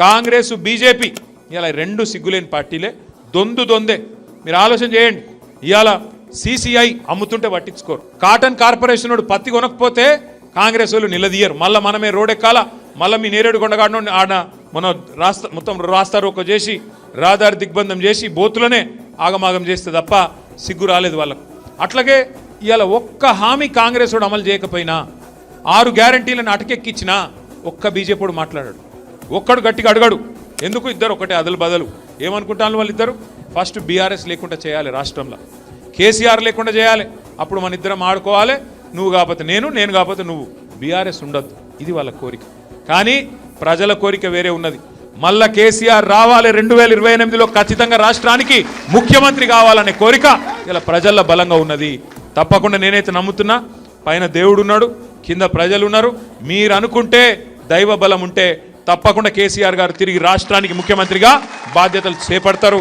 Congress BJP ఇలా రెండు సిగ్గులేని పార్టీలే. దొందు దొందే. మీరు ఆలోచన చేయండి. ఇవాళ సిసిఐ అమ్ముతుంటే పట్టించుకోరు. కాటన్ కార్పొరేషన్ వాడు పత్తి కొనకపోతే కాంగ్రెస్ వాళ్ళు నిలదీయరు. మళ్ళీ మనమే రోడ్ ఎక్కాల మళ్ళీ మీ నేరేడు కొండగాడను ఆడ మన రాస్తా మొత్తం రాస్తారు ఒక చేసి రహదారి దిగ్బంధం చేసి బోతులనే ఆగమాగం చేస్తే తప్ప సిగ్గు రాలేదు వాళ్ళకు. అట్లాగే ఇవాళ ఒక్క హామీ కాంగ్రెస్ వాడు అమలు చేయకపోయినా ఆరు గ్యారంటీలను అటకెక్కించినా ఒక్క బీజేపీ మాట్లాడాడు. ఒక్కడు గట్టిగా అడగడు. ఎందుకు ఇద్దరు ఒకటే అదలు బదలు? ఏమనుకుంటాను వాళ్ళు ఇద్దరు ఫస్ట్ బీఆర్ఎస్ లేకుండా చేయాలి రాష్ట్రంలో. కేసీఆర్ లేకుండా చేయాలి. అప్పుడు మన ఇద్దరం ఆడుకోవాలి. నువ్వు కాకపోతే నేను నేను కాకపోతే నువ్వు. బీఆర్ఎస్ ఉండద్దు. ఇది వాళ్ళ కోరిక. కానీ ప్రజల కోరిక వేరే ఉన్నది. మళ్ళా కేసీఆర్ రావాలి రెండు వేల ఇరవై ఎనిమిదిలో ఖచ్చితంగా రాష్ట్రానికి ముఖ్యమంత్రి కావాలనే కోరిక ఇలా ప్రజల్లో బలంగా ఉన్నది. తప్పకుండా నేనైతే నమ్ముతున్నా పైన దేవుడు ఉన్నాడు కింద ప్రజలు ఉన్నారు మీరు అనుకుంటే దైవ బలం ఉంటే తప్పకుండా కేసీఆర్ గారు తిరిగి రాష్ట్రానికి ముఖ్యమంత్రిగా బాధ్యతలు చేపడతారు.